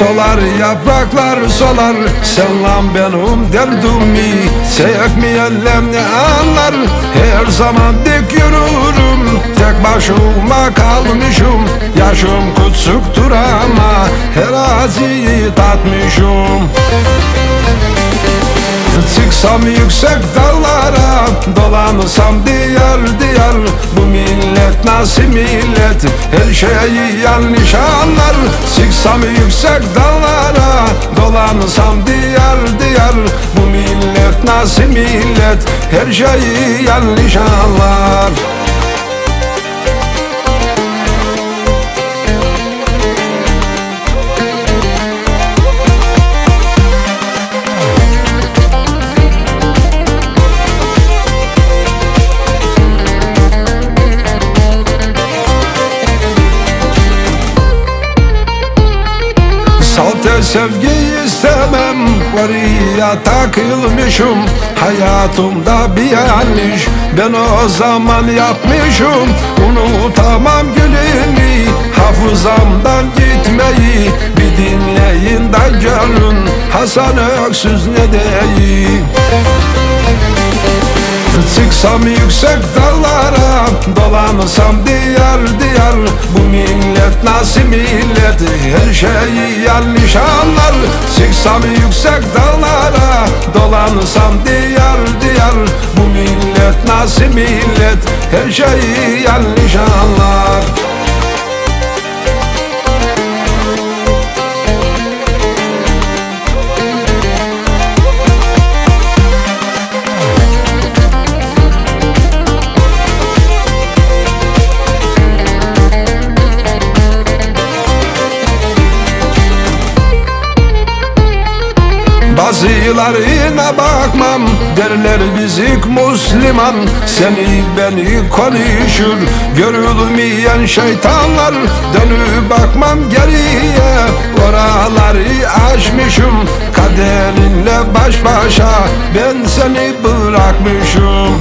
Solar yapraklar solar. Sen lan benim derdimi Sevmeyenler ne anlar? Her zaman dik yürürüm. Tek başıma kalmışım. Yaşım kutsuktur ama Teraziyi tatmışım Çıksam yüksek dağlara Dolansam diyar diyar. Bu millet nasıl millet? Her şeyi yanlış anlar Çıksam yüksek dağlara Dolansam diyar diyar. Bu millet nasıl millet? Her şeyi yanlış anlar Salte sevgi istemem Oraya takılmışım. Hayatımda bir yanlış Ben o zaman yapmışım. Unutamam gülünü Hafızamdan gitmeyi. Bir dinleyin de görün Hasan Öksüz ne diyeyim Çıksam yüksek dağlara Dolansam diyar diyar. Bu millet nasıl millet Her şeyi yanlış anlar. Çıksam yüksek dağlara Dolansam diyar diyar. Bu millet nasıl millet Her şeyi yanlış anlar Bazılarına bakmam derler bizik Müslüman. Seni beni konuşur görülmeyen şeytanlar. Dönüp bakmam geriye oraları aşmışım. Kaderinle baş başa ben seni bırakmışım.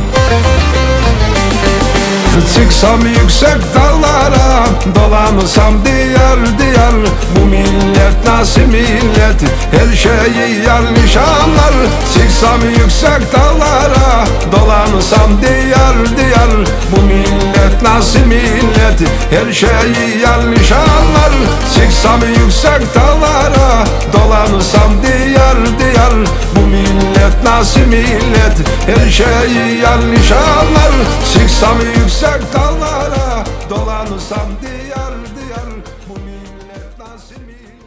Çıksam yüksek dağlara Dolansam diyar diyar Bu millet nasıl millet? Her şeyi yanlış anlar Çıksam yüksek dağlara. Dolansam diyar diyar Bu millet nasıl millet? Her şeyi yanlış anlar Çıksam yüksek dağlara. Dolansam diyar diyar Bu millet nasıl millet? Her şeyi yanlış anlar Çıksam yüksek dağlara Dolansam diyar diyar Bu millet nasıl millet